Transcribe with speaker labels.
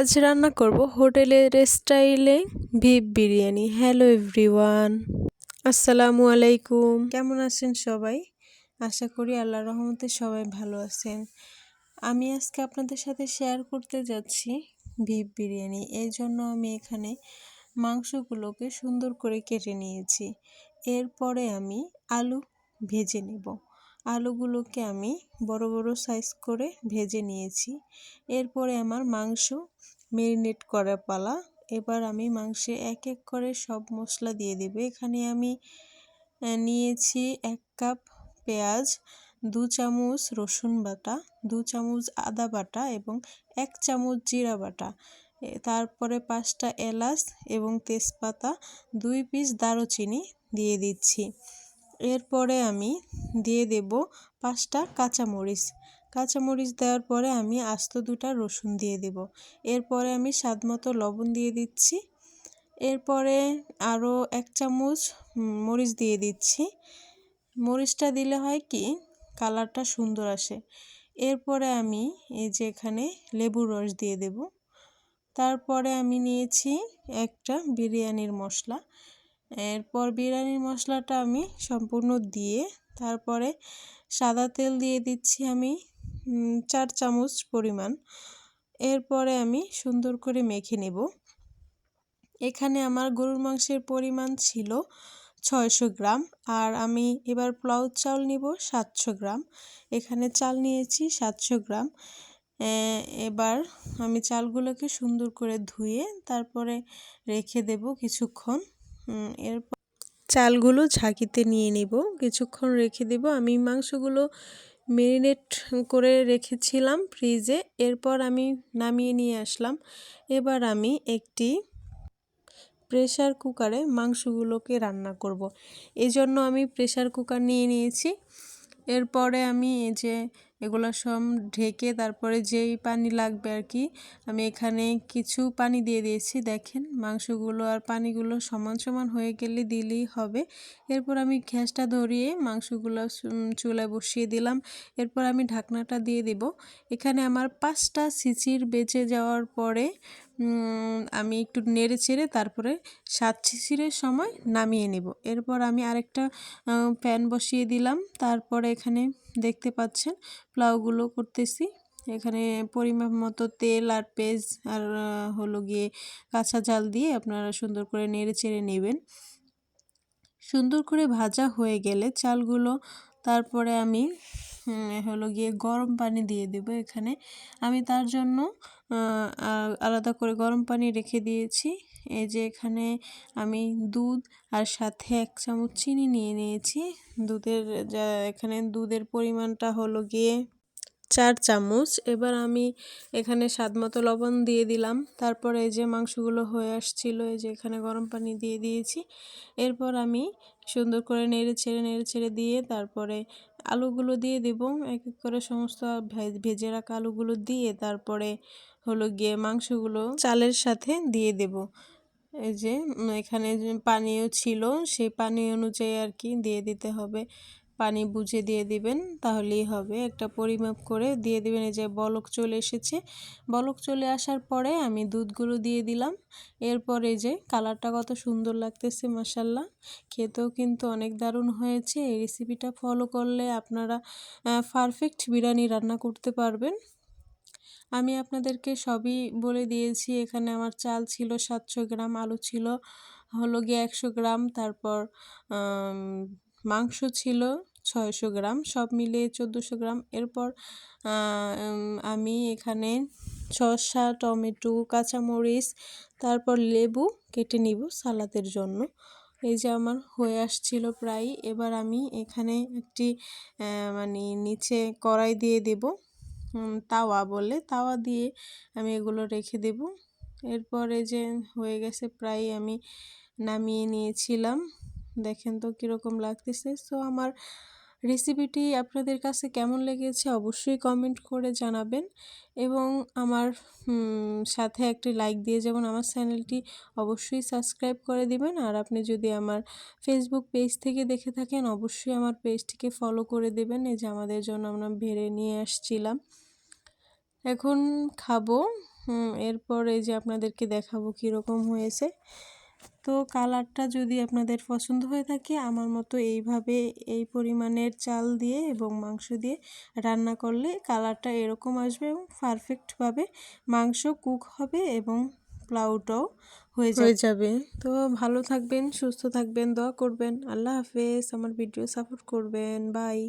Speaker 1: আজ রান্না করব হোটেলের স্টাইলে ভিপ বিরিয়ানি। হ্যালো এভরিওয়ান আসসালামু আলাইকুম। কেমন আছেন সবাই? আশা করি আল্লাহ রহমতে সবাই ভালো আছেন। আমি আজকে আপনাদের সাথে শেয়ার করতে যাচ্ছি ভিপ বিরিয়ানি। এই জন্য আমি এখানে মাংসগুলোকে সুন্দর করে কেটে নিয়েছি। এরপরে আমি আলু ভেজে নেব। আলুগুলোকে আমি বড় বড় সাইজ করে ভেজে নিয়েছি। এরপরে আমার মাংস মেরিনেট করা পালা। এবার আমি মাংসে এক এক করে সব মশলা দিয়ে দেব। এখানে আমি নিয়েছি এক কাপ পেঁয়াজ, দু চামচ রসুন বাটা, দু চামচ আদা বাটা এবং এক চামচ জিরা বাটা। তারপরে পাঁচটা এলাচ এবং তেজপাতা, দুই পিস দারুচিনি দিয়ে দিচ্ছি। এরপরে আমি দিয়ে দেব পাঁচটা কাঁচামরিচ। কাঁচামরিচ দেওয়ার পরে আমি আস্ত দুটা রসুন দিয়ে দেব। এরপরে আমি স্বাদ মতো লবণ দিয়ে দিচ্ছি। এরপরে আরও এক চামচ মরিচ দিয়ে দিচ্ছি। মরিচটা দিলে হয় কি, কালারটা সুন্দর আসে। এরপরে আমি এই যে এখানে লেবুর রস দিয়ে দেব। তারপরে আমি নিয়েছি একটা বিরিয়ানির মশলা। এরপর বিরিয়ানির মশলাটা আমি সম্পূর্ণ দিয়ে তারপরে সাদা তেল দিয়ে দিচ্ছি আমি চার চামচ পরিমাণ। এরপরে আমি সুন্দর করে মেখে নেব। এখানে আমার গরুর মাংসের পরিমাণ ছিল ছয়শো গ্রাম আর আমি এবার পোলাও চাল নিব সাতশো গ্রাম। এখানে চাল নিয়েছি সাতশো গ্রাম। এবার আমি চালগুলোকে সুন্দর করে ধুয়ে তারপরে রেখে দেব কিছুক্ষণ। এরপর চালগুলো ঝাঁকিতে নিয়ে নিব। কিছুক্ষণ রেখে দেব। আমি মাংসগুলো মেরিনেট করে রেখেছিলাম ফ্রিজে। এরপর আমি নামিয়ে নিয়ে আসলাম। এবার আমি একটি প্রেশার কুকারে মাংসগুলোকে রান্না করব। এই জন্য আমি প্রেশার কুকার নিয়ে নিয়েছি। এরপরে আমি এই যে এগুলো সব ঢেকে তারপরে যেই পানি লাগবে আর কি আমি এখানে কিছু পানি দিয়ে দিয়েছি। দেখেন, মাংসগুলো আর পানিগুলো সমান সমান হয়ে গেলে দিলেই হবে। এরপর আমি গ্যাসটা ধরিয়ে মাংসগুলো চুলায় বসিয়ে দিলাম। এরপর আমি ঢাকনাটা দিয়ে দেব। এখানে আমার পাঁচটা সিচির বেঁচে যাওয়ার পরে আমি একটু নেড়ে চেড়ে তারপরে সাত ছিচিরের সময় নামিয়ে নেব। এরপর আমি আরেকটা প্যান বসিয়ে দিলাম। তারপরে এখানে দেখতে পাচ্ছেন পোলাওগুলো করতেছি। এখানে পরিমাপ মতো তেল আর পেঁয়াজ আর হলো গিয়ে কাঁচা জাল দিয়ে আপনারা সুন্দর করে নেড়ে চেড়ে নেবেন। সুন্দর করে ভাজা হয়ে গেলে চালগুলো, তারপরে আমি হলো গিয়ে গরম পানি দিয়ে দেব এখানে। আমি তার জন্য আলাদা করে গরম পানি রেখে দিয়েছি। এই যে এখানে আমি দুধ আর সাথে এক চামচ চিনি নিয়ে নিয়েছি। দুধের যা, এখানে দুধের পরিমাণটা হলো গিয়ে চার চামচ। এবার আমি এখানে স্বাদ মতো লবণ দিয়ে দিলাম। তারপর এই যে মাংসগুলো হয়ে আসছিল, এই যে এখানে গরম পানি দিয়ে দিয়েছি। এরপর আমি সুন্দর করে নেড়ে ছেড়ে নেড়ে ছেড়ে দিয়ে তারপরে আলুগুলো দিয়ে দেব। এক এক করে সমস্ত ভেজে রাখা আলুগুলো দিয়ে তারপরে হলো গিয়ে মাংসগুলো চালের সাথে দিয়ে দেব। এই যে এখানে পানিও ছিল, সেই পানি অনুযায়ী আর কি দিয়ে দিতে হবে। পানি বুঝে দিয়ে দিবেন, তাহলেই হবে। একটা পরিমাপ করে দিয়ে দিবেন। এই যে বলক চলে এসেছে। বলক চলে আসার পরে আমি দুধগুলো দিয়ে দিলাম। এরপরে যে কালারটা কত সুন্দর লাগতেছে মাসাল্লাহ খেতেও কিন্তু অনেক দারুণ হয়েছে। এই রেসিপিটা ফলো করলে আপনারা পারফেক্ট বিরিয়ানি রান্না করতে পারবেন। আমি আপনাদেরকে সবই বলে দিয়েছি। এখানে আমার চাল ছিল সাতশো গ্রাম, আলু ছিল হলো গিয়ে একশো গ্রাম, তারপর মাংস ছিল ছয়শো গ্রাম, সব মিলিয়ে চোদ্দোশো গ্রাম। এরপর আমি এখানে শসা, টমেটো, কাঁচামরিচ, তারপর লেবু কেটে নিব সালাদের জন্য। এই যে আমার হয়ে আসছিল প্রায়। এবার আমি এখানে একটি মানে নিচে কড়াই দিয়ে দেব। তাওয়া বলে, তাওয়া দিয়ে আমি এগুলো রেখে দেব। এরপরে যে হয়ে গেছে প্রায় আমি নামিয়ে নিয়েছিলাম। দেখেন তো কীরকম লাগতেছে। সো আমার রেসিপিটি আপনাদের কাছে কেমন লেগেছে অবশ্যই কমেন্ট করে জানাবেন। এবং আমার সাথে একটি লাইক দিয়ে যেমন আমার চ্যানেলটি অবশ্যই সাবস্ক্রাইব করে দিবেন। আর আপনি যদি আমার ফেসবুক পেজ থেকে দেখে থাকেন, অবশ্যই আমার পেজটিকে ফলো করে দেবেন। এই যে আমাদের জন্য আমরা ভেড়ে নিয়ে আসছিলাম। এখন খাব। এরপর এই যে আপনাদেরকে দেখাবো কীরকম হয়েছে। তো কালারটা যদি আপনাদের পছন্দ হয়ে থাকে আমার মতো এইভাবে এই পরিমাণের চাল দিয়ে এবং মাংস দিয়ে রান্না করলে কালারটা এরকম আসবে এবং পারফেক্টভাবে মাংস কুক হবে এবং প্লাউটাও হয়ে হয়ে যাবে। তো ভালো থাকবেন সুস্থ থাকবেন দোয়া করবেন। আল্লাহ হাফেজ। আমার ভিডিও সাপোর্ট করবেন। বাই